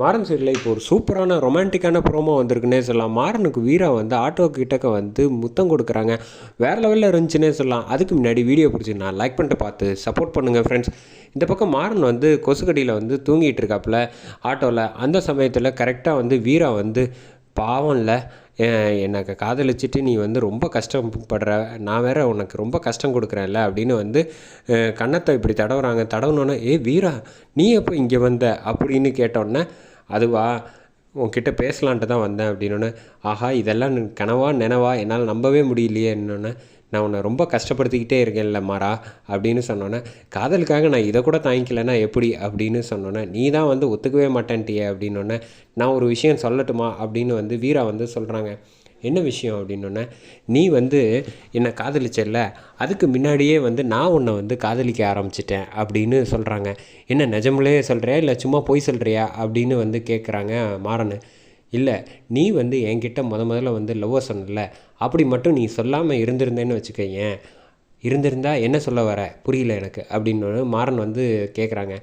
மாறன் சைடில் இப்போ ஒரு சூப்பரான ரொமான்டிக்கான ப்ரோமோ வந்திருக்குன்னே சொல்லலாம். மாறனுக்கு வீரா வந்து ஆட்டோ கிட்டக்க வந்து முத்தம் கொடுக்குறாங்க. வேறு லெவலில் இருந்துச்சுன்னே சொல்லலாம். அதுக்கு முன்னாடி வீடியோ பிடிச்சிருந்தா லைக் பண்ணிட்டு பார்த்து சப்போர்ட் பண்ணுங்கள் ஃப்ரெண்ட்ஸ் இந்த பக்கம் மாறன் வந்து கொசுக்கடியில் வந்து தூங்கிட்டு இருக்காப்புல ஆட்டோவில் அந்த சமயத்தில் கரெக்டாக வந்து வீரா வந்து பாவம்ல எனக்கு காதலிச்சிட்டு நீ வந்து ரொம்ப கஷ்டப்படுற நான் வேற உனக்கு ரொம்ப கஷ்டம் கொடுக்குறேன்ல அப்படின்னு வந்து கண்ணத்தை கன்னத்தை இப்படி தடவுறாங்க. தடவுனோன்னே ஏ வீரா நீ எப்போ இங்கே வந்த? அப்படின்னு கேட்டோன்னே அதுவா உன்கிட்ட பேசலான்ட்டு தான் வந்தேன். அப்படின்னோடனே ஆஹா இதெல்லாம் கனவா நினவா? என்னால் நம்பவே முடியலையே என்னொன்னே நான் உன்னை ரொம்ப கஷ்டப்படுத்திக்கிட்டே இருக்கேன்ல மாறா அப்படின்னு சொன்னோன்னே காதலுக்காக நான் இதை கூட தாங்கிக்கலைன்னா எப்படி? அப்படின்னு சொன்னோன்னே நீ தான் வந்து ஒத்துக்கவே மாட்டேன்ட்டியே அப்படின்னோடனே நான் ஒரு விஷயம் சொல்லட்டுமா? அப்படின்னு வந்து வீரா வந்து சொல்கிறாங்க என்ன விஷயம்? அப்படின்னோடனே நீ வந்து என்னை காதலிச்சல்ல அதுக்கு முன்னாடியே வந்து நான் உன்னை வந்து காதலிக்க ஆரம்பிச்சிட்டேன் அப்படின்னு சொல்கிறாங்க என்ன நிஜமுலே சொல்கிறியா இல்லை சும்மா பொய் சொல்கிறியா அப்படின்னு வந்து கேட்குறாங்க மாறனு. இல்லை நீ வந்து என்கிட்ட முத முதல்ல வந்து லவ்வை சொன்னல அப்படி மட்டும் நீ சொல்லாமல் இருந்திருந்தேன்னு வச்சுக்கோங்க இருந்திருந்தா என்ன சொல்ல வர? புரியல எனக்கு அப்படின்னு மாறன் வந்து கேட்குறாங்க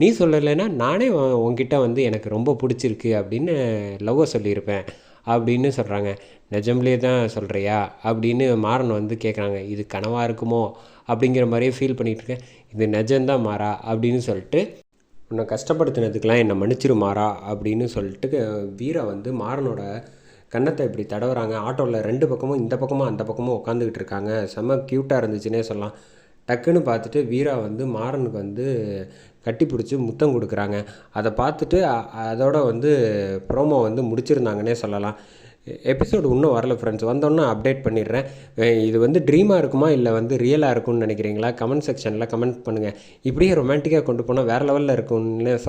நீ சொல்லலைன்னா நானே உங்ககிட்ட வந்து எனக்கு ரொம்ப பிடிச்சிருக்கு அப்படின்னு லவ்வை சொல்லியிருப்பேன் அப்படின்னு சொல்கிறாங்க நிஜம்லே தான் சொல்கிறியா அப்படின்னு மாறன் வந்து கேட்குறாங்க இது கனவாக இருக்குமோ? அப்படிங்கிற மாதிரியே ஃபீல் பண்ணிகிட்டு இருக்கேன். இது நிஜம்தான் மாறா அப்படின்னு சொல்லிட்டு உன்னை கஷ்டப்படுத்தினதுக்கெலாம் என்னை மன்னிச்சிரு மாறா அப்படின்னு சொல்லிட்டு வீரா வந்து மாறனோட கன்னத்தை இப்படி தடவுறாங்க. ஆட்டோவில் ரெண்டு பக்கமும் இந்த பக்கமும் அந்த பக்கமும் உட்காந்துக்கிட்டு இருக்காங்க. செம்ம க்யூட்டாக இருந்துச்சுன்னே சொல்லலாம். டக்குன்னு பார்த்துட்டு வீரா வந்து மாறனுக்கு வந்து கட்டி பிடிச்சி முத்தம் கொடுக்குறாங்க. அதை பார்த்துட்டு அதோட வந்து ப்ரோமோ வந்து முடிச்சிருந்தாங்கன்னே சொல்லலாம். எபிசோடு இன்னும் வரல ஃப்ரெண்ட்ஸ் வந்தோன்னே அப்டேட் பண்ணிடுறேன். இது வந்து ட்ரீமாக இருக்குமா இல்லை வந்து ரியலாக இருக்கும்னு நினைக்கிறீங்களா? கமெண்ட் செக்ஷனில் கமெண்ட் பண்ணுங்கள் இப்படியே ரொமான்டிக்காக கொண்டு போனால் வேறு லெவலில் இருக்கும்னு சொல்லலாம்.